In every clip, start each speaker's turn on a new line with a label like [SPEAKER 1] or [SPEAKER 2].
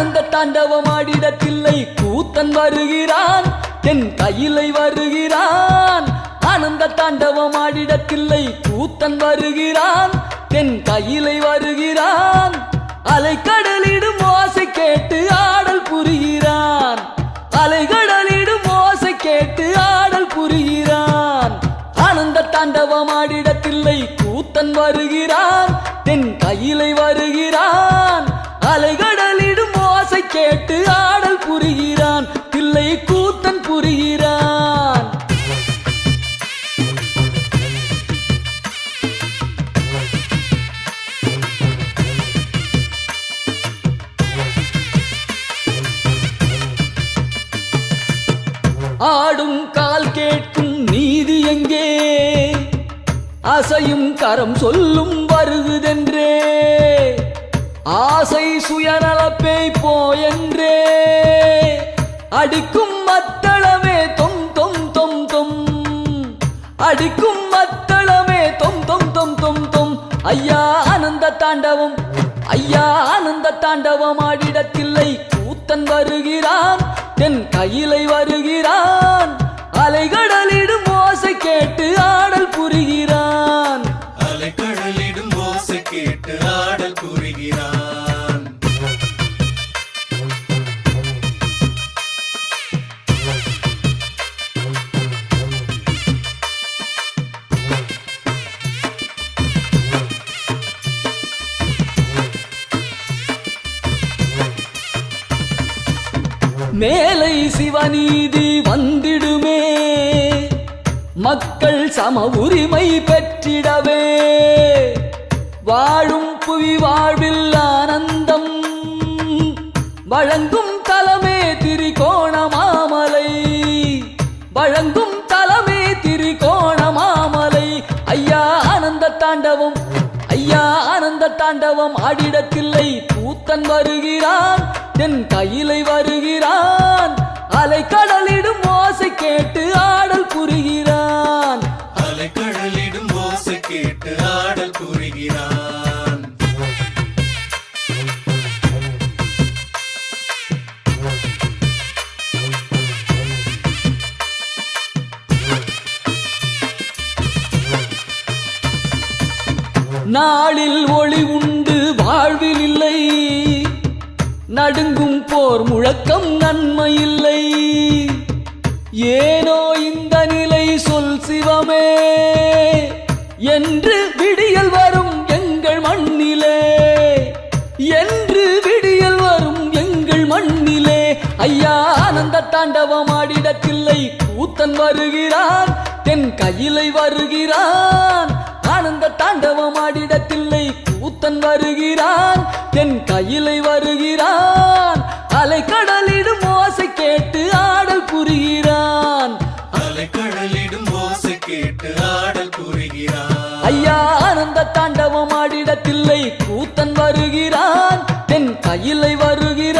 [SPEAKER 1] ஆனந்த தாண்டவம் தில்லை கூத்தன் வருகிறான் தென் கையிலை வருகிறான். ஆனந்த தாண்டவம் தில்லை கூத்தன் வருகிறான் தென் கையிலை வருகிறான். அலைக்கடலிடும் ஓசை கேட்டு ஆடல் புரிகிறான். அலைகடலிடும் ஓசை கேட்டு ஆடல் புரிகிறான். ஆனந்த தாண்டவம் ஆடிடத்தில்லை. கூத்தன் வருகிறான் தென் கையிலை வருகிறான். அலைகள் அசையும் கரம் சொல்லும் வருகுதென்றே ஆசை சுயநலப்பேய் போயென்றே. அடிக்கும் மத்தளமே தொம் தொம் தொம் தொம். அடிக்கும் மத்தளமே தொம் தொம் தொம் தொம் தொம். ஐயா ஆனந்த தாண்டவம் ஐயா ஆனந்த தாண்டவம் ஆடிடத்தில்லை. கூத்தன் வருகிறான் தென் கையிலை வருகிறான்.
[SPEAKER 2] அலைகடலில்
[SPEAKER 1] மேலை சிவநீதி வந்திடுமே. மக்கள் சம உரிமை பெற்றிடவே. வாழும் புவி வாழ்வில் ஆனந்தம். வழங்கும் தலமே திரிகோண மாமலை வழங்கும் தலமே திரிகோண மாமலை ஐயா ஆனந்த தாண்டவம் ஐயா ஆனந்த தாண்டவம் ஆடிடத்தில்லை. கூத்தன் வருகிறான் தென் கையிலை வருகிறான். அலை கடலிடும் ஓசை கேட்டு ஆடல் புரிகிறான்.
[SPEAKER 2] அலைக்கடலிடும் ஓசை கேட்டு ஆடல் புரிகிறான்.
[SPEAKER 1] நாளில் ஒளி உண்டு வாழ்வில் இல்லை நடுங்கும் போர் முழக்கம் நன்மை இல்லை ஏனோ இந்த நிலை சொல் சிவமே. என்று விடியல் வரும் எங்கள் மண்ணிலே. என்று விடியல் வரும் எங்கள் மண்ணிலே. ஐயா ஆனந்த தாண்டவம் ஆடிடத்தில்லை. கூத்தன் வருகிறான் தென் கையிலை வருகிறான். ஆனந்த தாண்டவம் ஆடிடத்தில்லை. கூத்தன் வருகிறான் தென் கையிலை வருகிறான். அலைக்கடலிடும் ஓசை கேட்டு ஆடல் புரிகிறான்.
[SPEAKER 2] அலைக்கடலிடும் ஓசை கேட்டு ஆடல் புரிகிறான்.
[SPEAKER 1] ஐயா ஆனந்த தாண்டவம் ஆடிடத்தில்லை கூத்தன் வருகிறான் தென் கையிலை வருகிறான்.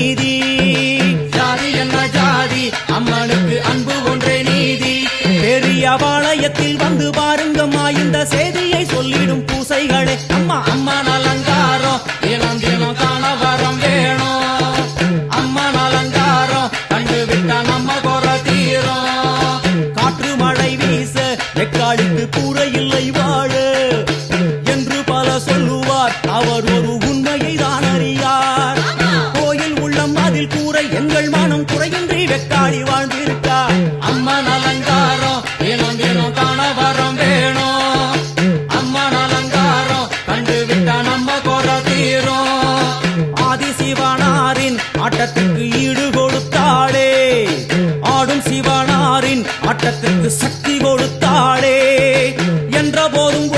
[SPEAKER 3] நீதி. ஜாதி என்ன ஜாதி? அம்மனுக்கு அன்பு ஒன்றே நீதி. பெரிய பாளையத்தில் வந்து பாருங்கம்மா. இந்த செய்தியை சொல்லிடும் பூசைகளே. அம்மா அம்மா கூரை மானம் குறையின்றி வெக்காளி வாழ்ந்திருக்கா? அம்மன் அலங்காரம் தினம் தினம் காண வரம் வேணும். அம்மன் அலங்காரம் கண்டுவிட்டா நம்ம குறை தீரும். ஆதி சிவனாரின் ஆட்டத்துக்கு ஈடு கொடுத்தாளே. ஆடும் சிவனாரின் ஆட்டத்துக்கு சக்தி கொடுத்தாளே. என்ற போதும்